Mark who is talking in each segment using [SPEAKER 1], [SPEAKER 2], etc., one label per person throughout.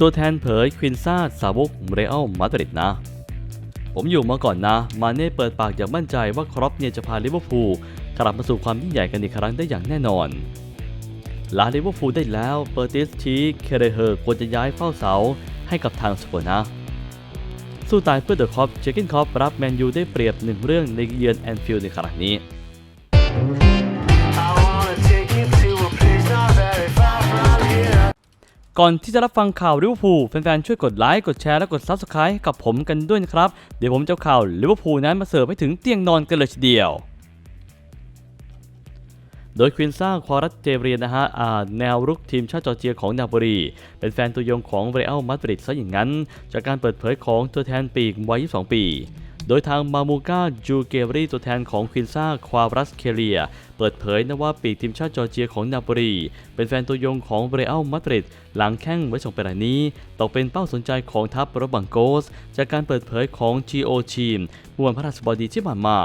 [SPEAKER 1] ตัวแทนเผยควินซ่าสาวกเรอัลมาดริดนะ ผมอยู่มาก่อนนะ มาเน่เปิดปากอย่างมั่นใจว่าครอปเนี่ยจะพาลิเวอร์พูลกลับมาสู่ความยิ่งใหญ่กันอีกครั้งได้อย่างแน่นอนลาลิเวอร์พูลได้แล้ว เปอร์ติสชี้เคเรเฮอร์ควรจะย้ายเฝ้าเสาให้กับทางสปอร์นะ สู้ตายเพื่อเดอะคอปเจคกินคอปรับแมนยูได้เปรียบหนึ่งเรื่องในเยือนแอนฟิลด์ในครั้งนี้ ก่อนที่จะรับฟังข่าวลิเวอร์พูลแฟนๆช่วยกดไลค์กดแชร์และกด Subscribe กับผมกันด้วยนะครับ เดี๋ยวผมจะข่าวลิเวอร์พูลนั้นมาเสิร์ฟให้ถึงเตียงนอนกันเลยทีเดียว โดยควินซ่าควารัตเจเรียนนะฮะอ่าแนวรุกทีมชาติจอร์เจียของนาโปลีเป็นแฟนตัวยงของเรอัลมาดริดซะอย่างนั้น จากการเปิดเผยของตัวแทนปีกวัย 22 ปี โดยทางมามูกาจูเกเรีตัวแทนของควินซ่าควารัสเคเลีย เปิดเผยนะว่าปีกทีมชาติจอร์เจียของนาโปลีเป็นแฟนตัวยงของเรอัลมาดริดหลังแข้งไว้ส่งไปรายนี้ตกเป็นเป้าสนใจของทัพรบังโกส จากการเปิดเผยของ GO ทีมเมื่อวันพฤหัสบดีที่ผ่านมา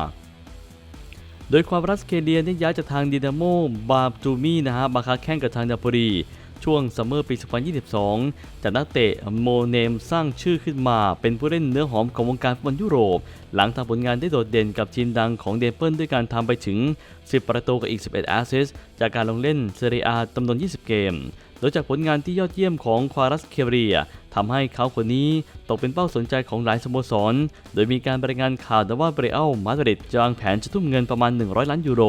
[SPEAKER 1] โดยความรัสเคเลียได้ย้ายจากทางดินาโมบาจูมีนะฮะมาค้าแข่งกับทางนาโปลี ช่วงซัมเมอร์ปี 2022 จากนักเตะโมเนมสร้างชื่อขึ้นมาเป็นผู้เล่นเนื้อหอมของวงการฟุตบอลยุโรป หลังทำผลงานได้โดดเด่นกับทีมดังของเดเปิลด้วยการทำไปถึง 10 ประตูกับอีก 11 แอสซิสต์จากการลงเล่นเซเรียจำนวน 20 เกม โดยจากผลงานที่ยอดเยี่ยมของควารัสเคเรียทำให้เขาคนนี้ตกเป็นเป้าสนใจของหลายสโมสร โดยมีการรายงานข่าวว่าเบรอัลมาดริดจะวางแผนจะทุ่มเงินประมาณ 100 ล้านยูโร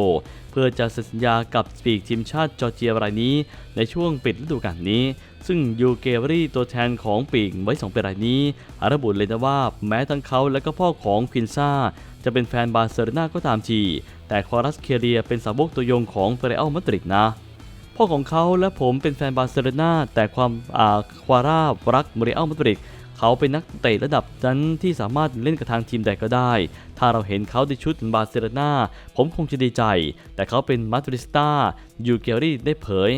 [SPEAKER 1] เพื่อจะเซ็นสัญญากับปีกทีมชาติจอร์เจียรายนี้ ในช่วงปิดฤดูกาลนี้ ซึ่งยูเกเวอรี่ตัวแทนของปีกไว้สองปีรายนี้ระบุเลยนะว่าแม้ทั้งเขาและก็พ่อของควินซ่าจะเป็นแฟนบาร์เซโลนาก็ตามที แต่ควารัสเคเรียเป็นสาวกตัวยงของเบรอัลมาดริดนะ พ่อของเขาและผมเป็นแฟนบาร์เซโลนาแต่ความอาควาร่ารักเรอัลมาดริดเขาเป็นนักเตะระดับนั้นที่สามารถเล่นกับทางทีมใดก็ได้ ถ้าเราเห็นเขาในชุดบาร์เซโลนาผมคงจะดีใจ แต่เขาเป็นมาดริสตายูเกลรี่ได้เผย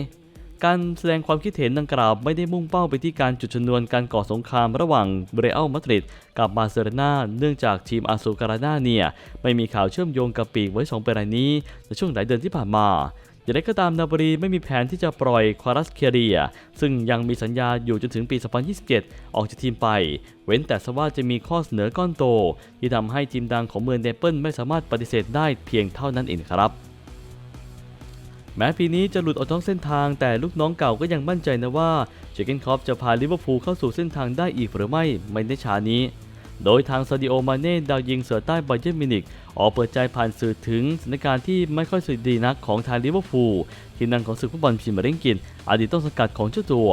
[SPEAKER 1] การแสดงความคิดเห็นดังกล่าวไม่ได้มุ่งเป้าไปที่การจุดชนวนการก่อสงครามระหว่างเรอัลมาดริดกับบาร์เซโลนาเนื่องจากทีมอาซูการานาเนี่ย ไม่มีข่าวเชื่อมโยงกับปีกไว้สองปีรายนี้ในช่วงหลายเดือนที่ผ่านมา อย่างไรก็ตามนาบรีไม่มีแผนที่จะปล่อยควารัสเคเรีย ซึ่งยังมีสัญญาอยู่จนถึงปี 2027 ออกจากทีมไป เว้นแต่สว่าจะมีข้อเสนอก้อนโต ที่ทำให้ทีมดังของเมืองเนเปิลไม่สามารถปฏิเสธได้เพียงเท่านั้นเองครับแม้ปีนี้จะหลุดออกนอกเส้นทางแต่ลูกน้องเก่าก็ยังมั่นใจนะว่าเจเกนคอปจะพาลิเวอร์พูลเข้าสู่เส้นทางได้อีกหรือไม่ไม่ในช้านี้ โดยทางซาดิโอมาเน่ดาวยิงเสือใต้ไบเยร์นมินิกออกเปิดใจผ่านสื่อถึงสถานการณ์ที่ไม่ค่อยสุดดีนักของทางลิเวอร์พูลทีมนังของศึกฟุตบอลพรีเมียร์ลีกอังกฤษอดีตต้นสังกัดของเจ้าตัว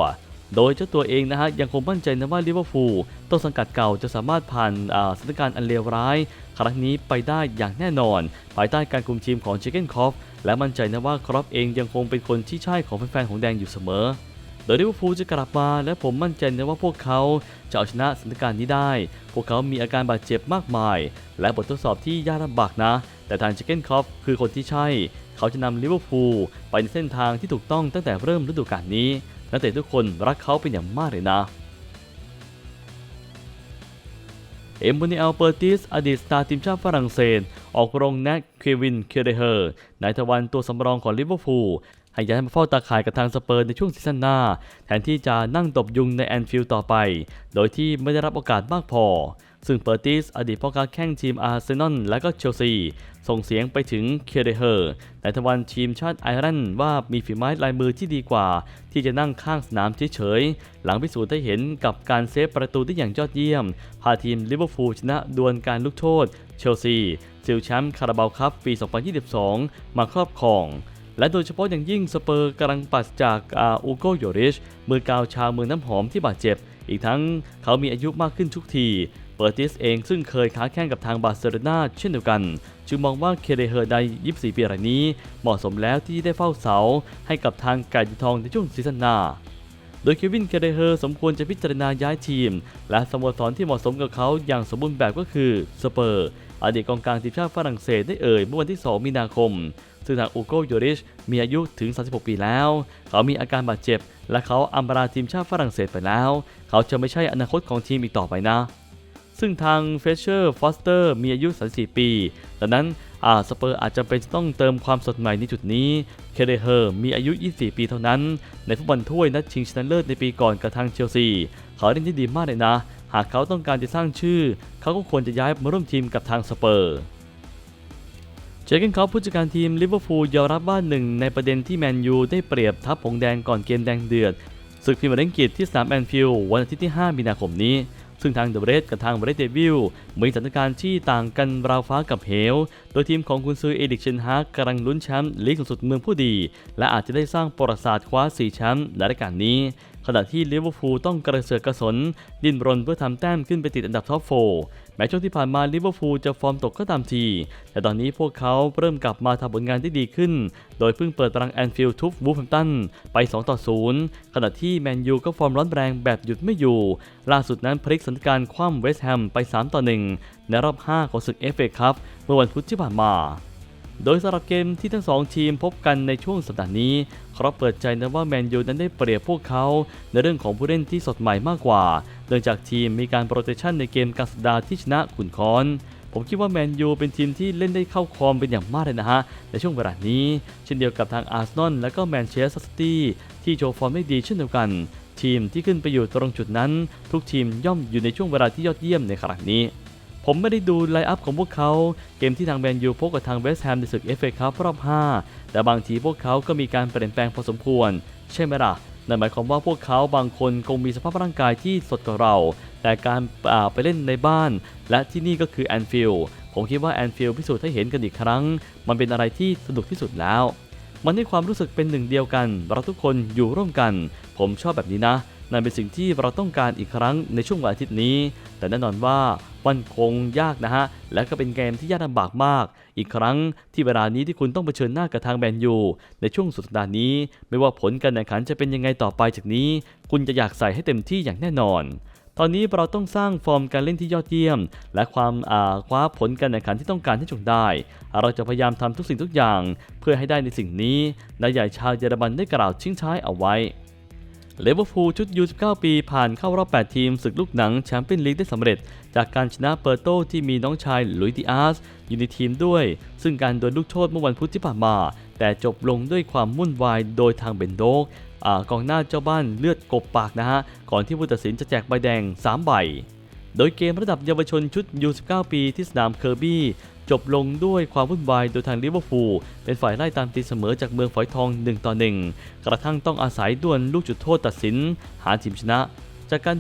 [SPEAKER 1] โดยเจ้าตัวเองนะฮะยังคงมั่นใจนะว่าลิเวอร์พูลต้นสังกัดเก่าจะสามารถผ่านสถานการณ์อันเลวร้าย ครั้งนี้ไปได้อย่างแน่นอน ภายใต้การคุมทีมของเจเกนคอฟและมั่นใจนะว่าครอปเองยังคงเป็นคนที่ใช่ของแฟนๆของแดงอยู่เสมอ โดยลิเวอร์พูลจะกลับมาและผมมั่นใจนะว่าพวกเขาจะเอาชนะสถานการณ์นี้ได้ พวกเขามีอาการบาดเจ็บมากมาย และบททดสอบที่ยากลำบากนะ แต่ทางเจเกนคอฟคือคนที่ใช่ เขาจะนำลิเวอร์พูลไปในเส้นทางที่ถูกต้องตั้งแต่เริ่มฤดูกาลนี้ นักเตะทุกคนรักเขาเป็นอย่างมากเลยนะเอ็มบูนิเอลเปอร์ติส อดีตสตาร์ทีมชาติฝรั่งเศส ออกโรงแนทเควิน เคเดเฮอร์นายทวันตัวสำรองของลิเวอร์พูล ให้ย้ายมาเฝ้าตาข่ายกับทางสเปอร์ในช่วงซีซั่นหน้า แทนที่จะนั่งตบยุงในแอนฟิลด์ต่อไป โดยที่ไม่ได้รับโอกาสมากพอ ซึ่งเปอร์ติสอดีตพ่อการแข่งทีมอาร์เซนอลและก็เชลซี ส่งเสียงไปถึงเคเดเฮอร์ในทวันทีมชาติไอร์แลนด์ว่ามีฝีไม้ลายมือที่ดีกว่า ที่จะนั่งข้างสนามเฉยๆหลังพิสูจน์ได้เห็นกับการเซฟประตูได้อย่างยอดเยี่ยม พาทีมลิเวอร์พูลชนะดวลการลุกโทษเชลซีซิลแชมป์คาราบาวคัพปี 2022 มาครอบครอง และโดยเฉพาะอย่างยิ่งสเปอร์กำลังปัดจากอาอูโกโยริชมือกาวชาวเมืองน้ำหอมที่บาดเจ็บ อีกทั้งเขามีอายุมากขึ้นทุกที เปอร์ติสเองซึ่งเคยค้าแข่งกับทางบาร์เซโลนาเช่นเดียวกัน จึงมองว่าเคเดเฮอร์ได24 ปีรายนี้ เหมาะสมแล้วที่ได้เฝ้าเสา ให้กับทางไก่ทองในช่วงซีซั่นหน้าโดยเควินเคเดเฮอร์สมควรจะพิจารณาย้ายทีม และสโมสรที่เหมาะสมกับเขาอย่างสมบูรณ์แบบก็คือสเปอร์ อดีตกองกลางทีมชาติฝรั่งเศสได้เอ่ยเมื่อวันที่ 2 มีนาคม ซึ่งทางอูโกโยริชมีอายุถึง 36 ปีแล้ว เขามีอาการบาดเจ็บ และเขาอัมบราทีมชาติฝรั่งเศสไปแล้ว เขาจะไม่ใช่อนาคตของทีมอีกต่อไปนะ ซึ่งทางเฟเชอร์ฟอสเตอร์มีอายุ 34 ปีดังนั้นอาสเปอร์อาจจะเป็นต้องเติมความสดใหม่ในจุดนี้ เคเดเฮอร์มีอายุ 24 ปีเท่านั้น ในฟุตบอลถ้วยนัดชิงชนะเลิศในปีก่อนกับทางเชลซี เขาเล่นได้ดีมากเลยนะ หากเขาต้องการจะสร้างชื่อ เขาก็ควรจะย้ายมาร่วมทีมกับทางสเปอร์ เจอร์เกนคอปผู้จัดการทีมลิเวอร์พูลยอมรับว่าหนึ่งในประเด็นที่แมนยูได้เปรียบทัพผงแดงก่อนเกมแดงเดือดศึกพรีเมียร์ลีกอังกฤษที่สนามแอนฟิลด์วันอาทิตย์ที่ 5 มีนาคมนี้ ซึ่งทางเดอะเรสกับทางเรดเดวิลมีสถานการณ์ที่ต่างกันราวฟ้ากับเหว โดยทีมของคุณซื้อเอดิกเชนฮากกำลังลุ้นแชมป์ลีกสูงสุดเมืองผู้ดี และอาจจะได้สร้างประวัติศาสตร์คว้า 4 แชมป์ในรายการนี้ ขณะที่ลิเวอร์พูลต้องกระเสือกกระสน ดิ้นรนเพื่อทำแต้มขึ้นไปติดอันดับท็อปโฟแม้ช่วงที่ผ่านมาลิเวอร์พูลจะฟอร์มตกก็ตามที แต่ตอนนี้พวกเขาเริ่มกลับมาทำผลงานที่ดีขึ้น โดยเพิ่งเปิดตารางแอนฟิลด์ทุบวูฟแฮมตันไป2ต่อ0ขณะที่แมนยูก็ฟอร์มร้อนแรงแบบหยุดไม่อยู่ ล่าสุดนั้นพลิกสถานการณ์คว่ำเวสต์แฮมไป3ต่อ1ในรอบ 5 ของศึกเอฟเอคัพเมื่อวันพุธที่ผ่านมา โดยสำหรับเกมที่ทั้งสองทีมพบกันในช่วงสัปดาห์นี้ครอปเปิดใจนะว่าแมนยูนั้นได้เปรียบพวกเขาในเรื่องของผู้เล่นที่สดใหม่มากกว่า เนื่องจากทีมมีการโปรเตชันในเกมกลางสัปดาห์ที่ชนะขุนคอนผมคิดว่าแมนยูเป็นทีมที่เล่นได้เข้าคอมเป็นอย่างมากเลยนะฮะ ในช่วงเวลานี้ เช่นเดียวกับทางอาร์เซนอลและก็แมนเชสเตอร์ซิตี้ที่โชว์ฟอร์มได้ดีเช่นเดียวกัน ทีมที่ขึ้นไปอยู่ตรงจุดนั้น ทุกทีมย่อมอยู่ในช่วงเวลาที่ยอดเยี่ยมในครั้งนี้ ผมไม่ได้ดูไลอัพของพวกเขา เกมที่ทางแมนยูพบกับทางเวสต์แฮมในศึกเอฟเอคัพรอบ 5 แต่บางทีพวกเขาก็มีการเปลี่ยนแปลงพอสมควร ใช่ไหมล่ะนั่นหมายความว่าพวกเขาบางคนคงมีสภาพร่างกายที่สดกว่าเรา แต่การไปเล่นในบ้าน และที่นี่ก็คือแอนฟิลด์ผมคิดว่าแอนฟิลด์พิสูจน์ให้เห็นกันอีกครั้ง มันเป็นอะไรที่สนุกที่สุดแล้ว มันให้ความรู้สึกเป็นหนึ่งเดียวกัน เราทุกคนอยู่ร่วมกัน ผมชอบแบบนี้นะ นั่นเป็นสิ่งที่เราต้องการอีกครั้งในช่วงวันอาทิตย์นี้ แต่แน่นอนว่ามันคงยากนะฮะ และก็เป็นเกมที่ยากลำบากมาก อีกครั้งที่เวลานี้ที่คุณต้องเผชิญหน้ากับทางแมนยูในช่วงสุดสัปดาห์นี้ ไม่ว่าผลการแข่งขันจะเป็นยังไงต่อไปจากนี้ คุณจะอยากใส่ให้เต็มที่อย่างแน่นอนตอนนี้เราต้องสร้างฟอร์มการเล่นที่ยอดเยี่ยม และความคว้าผลการแข่งขันที่ต้องการให้จงได้ เราจะพยายามทำทุกสิ่งทุกอย่าง เพื่อให้ได้ในสิ่งนี้นายใหญ่ชาวเยอรมันได้กล่าวทิ้งท้ายเอาไว้ เลเวอร์พูลชุดยู19 ปีผ่านเข้ารอบ 8 ทีมศึกลูกหนังแชมเปี้ยนลีกได้สำเร็จ จากการชนะเปอร์โตที่มีน้องชายลุยติอาสอยู่ในทีมด้วย ซึ่งการโดนลูกโทษเมื่อวันพุธที่ผ่านมา แต่จบลงด้วยความวุ่นวายโดยทางเบนโดกอกองหน้าเจ้าบ้านเลือดกบปากนะฮะ ก่อนที่ผู้ตัดสินจะแจกใบแดง 3 ใบ โดยเกมระดับเยาวชนชุด U19 ปีที่สนามเคอร์บี้จบลงด้วยความวุ่นวายโดยทางลิเวอร์พูลเป็นฝ่ายไล่ตามตีเสมอจากเมืองฝอยทอง 1 ต่อ 1 กระทั่งต้องอาศัยดวลลูกจุดโทษตัดสิน หาทีมชนะ จากการ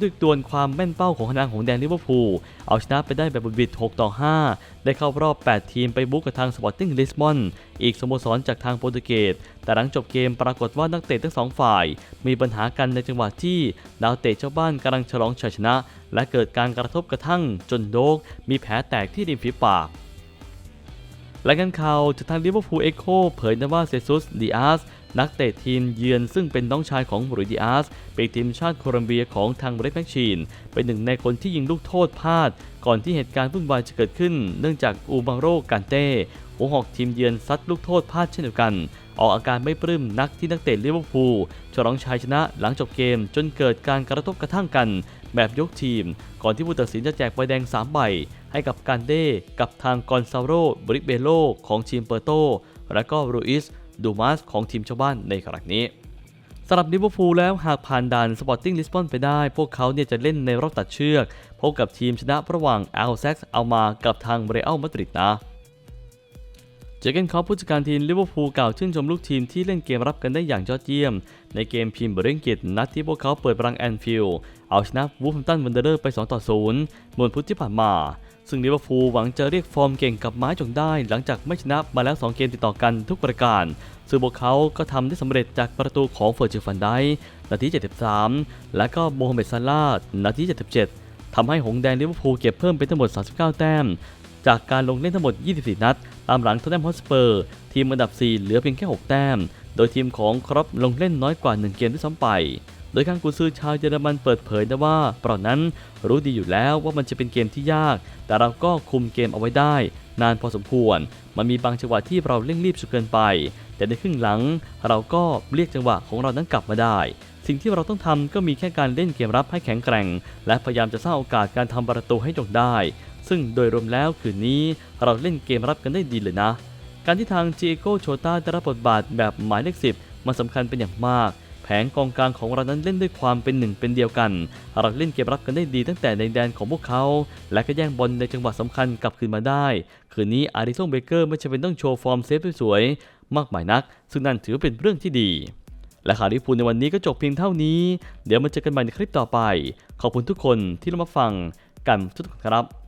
[SPEAKER 1] ด้วยดวลความแม่นเป้าของทางของแดนลิเวอร์พูลเอาชนะไปได้แบบบุดบิด6ต่อ 5 ได้เข้ารอบ 8 ทีมไปบุกกับทางสปอร์ติ้งลิสบอนอีกสโมสรจากทางโปรตุเกส แต่หลังจบเกมปรากฏว่านักเตะทั้งสองฝ่าย มีปัญหากันในจังหวะที่ดาวเตะเจ้าบ้านกำลังฉลองชัยชนะ และเกิดการกระทบกระทั่งจนโดก มีแผลแตกที่ริมฝีปากรายงานข่าวจากทางลิเวอร์พูลเอ็กโคเผยนะว่าเซซุสดิอาส นักเตะทีมเยือนซึ่งเป็นน้องชายของหรุยดิอาสเป็นทีมชาติโคลัมเบียของทางเรดแมชชีน เป็นหนึ่งในคนที่ยิงลูกโทษพลาด ก่อนที่เหตุการณ์วุ่นวายจะเกิดขึ้น เนื่องจากอูบังโรกันเต้หัวหอกทีมเยือนซัดลูกโทษพลาดเช่นเดียวกัน ออกอาการไม่ปลื้มนักที่นักเตะลิเวอร์พูลฉลองชัยชนะหลังจบเกมจนเกิดการกระทบกระทั่งกัน แบบยกทีม ก่อนที่ผู้ตัดสินจะแจกใบแดง 3 ใบ ให้กับการเด้กับทางกอนซาโรบริเบโลของทีมเปอร์โตและก็รูอิส ดูมาสของทีมชาวบ้านในครั้งนี้สำหรับลิเวอร์พูลแล้วหากผ่านด่านสปอร์ติ้งลิสบอนไปได้ พวกเขาเนี่ยจะเล่นในรอบตัดเชือก พบกับทีมชนะระหว่างอัลแซกเอามากับทางเรอัลมาดริดนะ จเกนคอปผู้จัดการทีมลิเวอร์พูลกล่าวชื่นชมลูกทีมที่เล่นเกมรับกันได้อย่างยอดเยี่ยม ในเกมพิมพ์เบรนกิตนัดที่พวกเขาเปิดบรังแอนฟิลด์เอาชนะวูฟแฮมตันวันเดอร์ไป 2 ต่อ0เมื่อวันพุธที่ผ่านมา ซึ่งลิเวอร์พูลหวังจะเรียกฟอร์มเก่งกลับมาให้จงได้ หลังจากไม่ชนะมาแล้ว 2 เกมติดต่อกันทุกปรายการ ซึ่งพวกเขาก็ทำได้สำเร็จจากประตูของเฟอร์จิฟันไดค์นาที 73 และก็โมฮัมเหม็ดซาลาห์นาที 77ทำให้หงส์แดงลิเวอร์พูลเก็บเพิ่มเป็นทั้งหมด 39 แต้ม จากการลงเล่นทั้งหมด 24 นัด ตามหลังโทตแนมฮอสเปอร์ทีมอันดับ 4 เหลือเพียงแค่ 6 แต้ม โดยทีมของครอปลงเล่นน้อยกว่า 1 เกมด้วยซ้ำไป โดยข้างกุนซือชาวเยอรมันเปิดเผยนะว่าเปล่านั้นรู้ดีอยู่แล้วว่ามันจะเป็นเกมที่ยาก แต่เราก็คุมเกมเอาไว้ได้ นานพอสมควร มันมีบางจังหวะที่เราเร่งรีบจนเกินไป แต่ในครึ่งหลัง เราก็เรียกจังหวะของเรานั้นกลับมาได้สิ่งที่เราต้องทำก็มีแค่การเล่นเกมรับให้แข็งแกร่ง และพยายามจะสร้างโอกาสการทำประตูให้จงได้ ซึ่งโดยรวมแล้วคืนนี้เราเล่นเกมรับกันได้ดีเลยนะ การที่ทางจีโก้โชต้าได้รับบทบาทแบบหมายเลขสิบมันสำคัญเป็นอย่างมาก แผงกองกลางของเรานั้นเล่นด้วยความเป็นหนึ่งเป็นเดียวกัน เราเล่นเกมรับกันได้ดีตั้งแต่ในแดนของพวกเขา และก็แย่งบอลในจังหวะสำคัญกลับคืนมาได้ คืนนี้อาริซงเบเกอร์ไม่จำเป็นต้องโชว์ฟอร์มเซฟสวยๆมากมายนัก ซึ่งนั่นถือเป็นเรื่องที่ดีและข่าวลิเวอร์พูลในวันนี้ก็จบเพียงเท่านี้ เดี๋ยวมาเจอกันใหม่ในคลิปต่อไป ขอบคุณทุกคนที่รับมาฟังกันทุกคนครับ